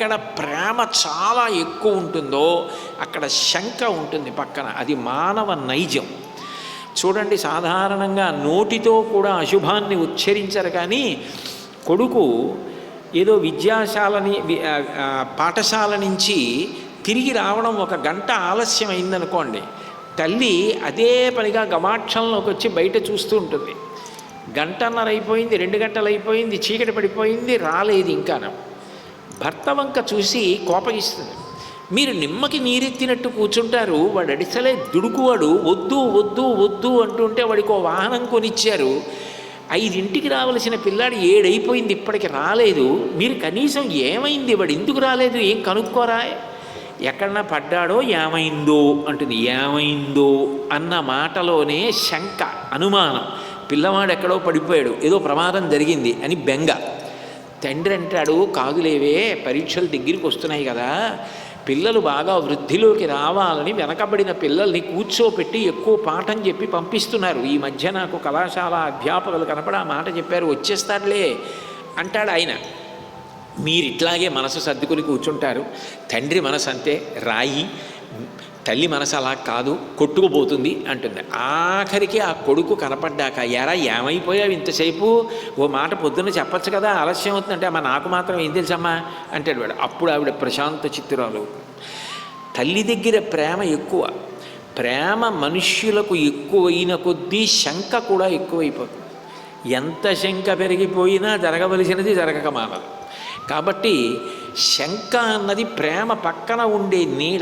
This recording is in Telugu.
ఎక్కడ ప్రేమ చాలా ఎక్కువ ఉంటుందో అక్కడ శంక ఉంటుంది పక్కన. అది మానవ నైజం. చూడండి సాధారణంగా నోటితో కూడా అశుభాన్ని ఉచ్చరించరు కానీ కొడుకు ఏదో విద్యాశాలని పాఠశాల నుంచి తిరిగి రావడం ఒక గంట ఆలస్యం అయిందనుకోండి. తల్లి అదే పనిగా గమాక్షంలోకి వచ్చి బయట చూస్తూ ఉంటుంది. గంటన్నర అయిపోయింది రెండు గంటలు అయిపోయింది చీకటి పడిపోయింది రాలేదు ఇంకాను. భర్త వంక చూసి కోపగిస్తుంది. మీరు నిమ్మకి నీరెత్తినట్టు కూర్చుంటారు వాడు అడిసలే దుడుకువాడు వద్దు వద్దు వద్దు అంటుంటే వాడికి ఓ వాహనం కొనిచ్చారు. ఐదింటికి రావలసిన పిల్లాడు ఏడైపోయింది ఇప్పటికి రాలేదు. మీరు కనీసం ఏమైంది వాడు ఎందుకు రాలేదు ఏం కనుక్కోరా? ఎక్కడన్నా పడ్డాడో ఏమైందో? అంటుంది. ఏమైందో అన్న మాటలోనే శంక అనుమానం. పిల్లవాడు ఎక్కడో పడిపోయాడు. ఏదో ప్రమాదం జరిగింది అని బెంగ. తండ్రి అంటాడు కాదులేవే పరీక్షలు దగ్గరికి వస్తున్నాయి కదా. పిల్లలు బాగా వృద్ధిలోకి రావాలని వెనకబడిన పిల్లల్ని కూర్చోపెట్టి ఎక్కువ పాఠం చెప్పి పంపిస్తున్నారు. ఈ మధ్య నాకు కళాశాల అధ్యాపకులు కనపడ ఆ మాట చెప్పారు వచ్చేస్తారులే అంటాడు ఆయన. మీరు ఇట్లాగే మనసు సర్దుకుని కూర్చుంటారు. తండ్రి మనసు అంతే రాయి తల్లి మనసు అలా కాదు కొట్టుకుపోతుంది అంటుంది. ఆఖరికి ఆ కొడుకు కనపడ్డాక ఎరా ఏమైపోయావు ఇంతసేపు? ఓ మాట పొద్దున్న చెప్పచ్చు కదా ఆలస్యం అవుతుందంటే అమ్మ నాకు మాత్రం ఏం తెలుసమ్మా? అంటాడు వాడు. అప్పుడు ఆవిడ ప్రశాంత చిత్తురాలు తల్లి దగ్గర ప్రేమ ఎక్కువ. ప్రేమ మనుష్యులకు ఎక్కువైన కొద్దీ శంక కూడా ఎక్కువైపోతుంది. ఎంత శంక పెరిగిపోయినా జరగవలసినది జరగక మానదు. కాబట్టి శంక అన్నది ప్రేమ పక్కన ఉండే నీడ.